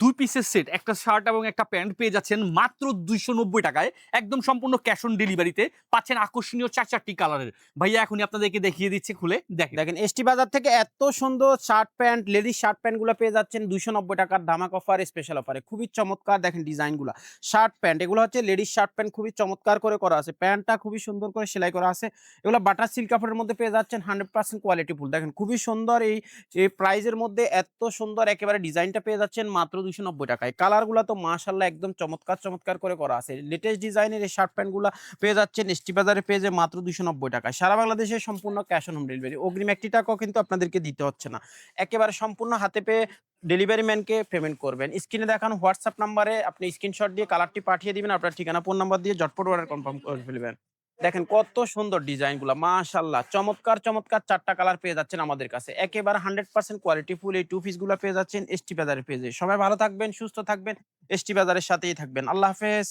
দুই পিসের সেট একটা শার্ট এবং একটা প্যান্ট পেয়ে যাচ্ছেন মাত্র দুইশো নব্বই টাকায়। একদম সম্পূর্ণ ক্যাশ অন ডেলিভারিতে পাচ্ছেন আকর্ষণীয় চার চারটি কালারের ভাইয়া, এখনই আপনাদেরকে দেখিয়ে দিচ্ছে, খুলে দেখেন। দেখেন এসটি বাজার থেকে এত সুন্দর শার্ট প্যান্ট লেডিস শার্ট প্যান্টগুলো পেয়ে যাচ্ছেন দুইশো নব্বই টাকার ধামাক অফার স্পেশাল অফারে খুবই চমৎকার, দেখেন ডিজাইনগুলো শার্ট প্যান্ট এগুলো হচ্ছে লেডিস শার্ট প্যান্ট খুবই চমৎকার করে করা আছে। প্যান্টটা খুবই সুন্দর করে সেলাই করা আছে। এগুলো বাটার সিল্ক কাপড়ের মধ্যে পেয়ে যাচ্ছেন হান্ড্রেড পার্সেন্ট কোয়ালিটি ফুল দেখেন, খুবই সুন্দর এই প্রাইজের মধ্যে এত সুন্দর একেবারে ডিজাইনটা পেয়ে যাচ্ছেন মাত্র দুশো নব্বই টাকায়। কালারগুলো তো মাশাল্লাহ একদম চমৎকার চমৎকার করে করা আছে। লেটেস্ট ডিজাইনের এই শার্ট প্যান্টগুলো পেয়ে যাচ্ছেন এসটি বাজারে পেয়ে যে মাত্র দুশো নব্বই টাকায়। সারা বাংলাদেশে সম্পূর্ণ ক্যাশ অন হোম ডেলিভারি অগ্রিম একটি টাকাও কিন্তু আপনাদেরকে দিতে হচ্ছে না। একেবারে সম্পূর্ণ হাতে পেয়ে ডেলিভারি ম্যানকে পেমেন্ট করবেন। স্ক্রিনে দেখানো হোয়াটসঅ্যাপ নাম্বারে আপনি স্ক্রিনশট দিয়ে কালারটি পাঠিয়ে দিবেন। আপনার ঠিকানা ফোন নাম্বার দিয়ে জটপট অর্ডার কনফার্ম করে ফেলবেন। দেখেন কত সুন্দর ডিজাইনগুলা মাশাল্লাহ চমৎকার চমৎকার চারটা কালার পেয়ে যাচ্ছেন আমাদের কাছে। একেবারে হান্ড্রেড পার্সেন্ট কোয়ালিটি ফুল এই টু পিসগুলা পেয়ে যাচ্ছেন এসটি বাজারে পেয়ে সবাই ভালো থাকবেন, সুস্থ থাকবেন এসটি বাজারের সাথেই থাকবেন। আল্লাহ হাফেজ।